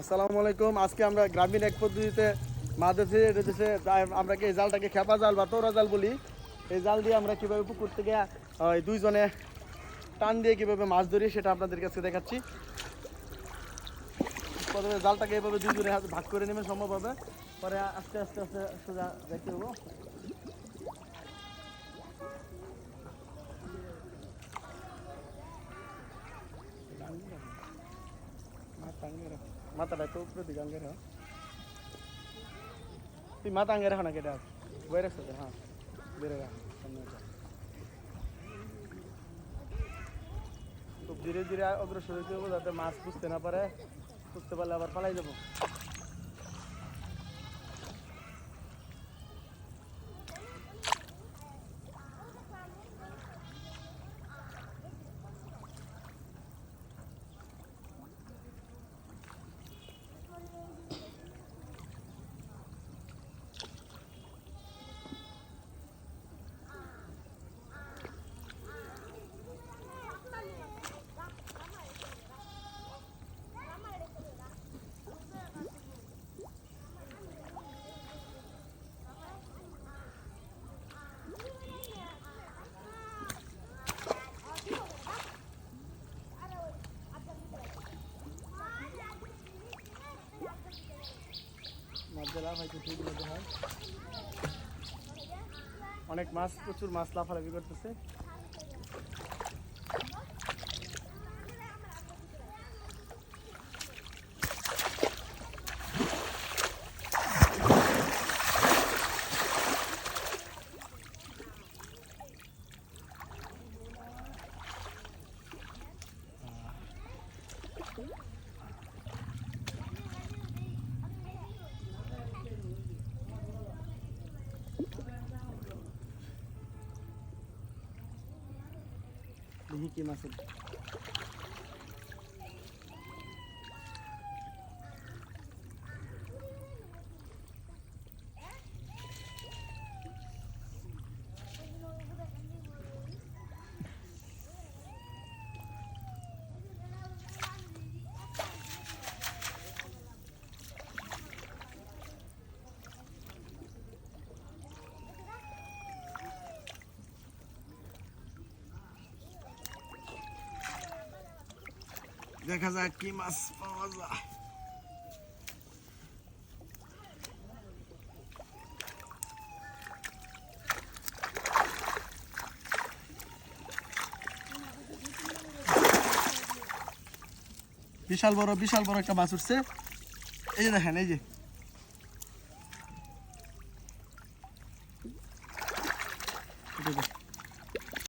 আসসালামু আলাইকুম। আজকে আমরা গ্রামীণ এক পদ্ধতিতে হচ্ছে যা- আমরা এই জালটাকে খেপা জাল বা তোরা জাল বলি? এই জাল দিয়ে আমরা কীভাবে পুকুর থেকে দুইজনে টান দিয়ে কীভাবে মাছ ধরি সেটা আপনাদের কাছে দেখাচ্ছি। প্রথমে জালটাকে এভাবে দুইজনে হাতে ভাগ করে নেবেন, সম্ভব হবে। পরে আস্তে আস্তে আস্তে সোজা দেখতে দেবো মাথাটা তো উপরে আঙ্গে রাখ তুই মাথা আঙ্গে রাখো না কেটা বই রাখছো? হ্যাঁ বেড়ে রাখ সামনে ধীরে ধীরে অগ্রসর হইতে যাতে মাছ বুঝতে না পারে বুঝতে পারলে আবার পালাই যাব অনেক মাছ প্রচুর মাছ লাফালাফি করতেছে। দেখি কি মাছ আছে। দেখা যাক কি মাছ পাওয়া যায়। বিশাল বড় বিশাল বড় একটা মাছ উঠছে। এই যে দেখেন, এই যে।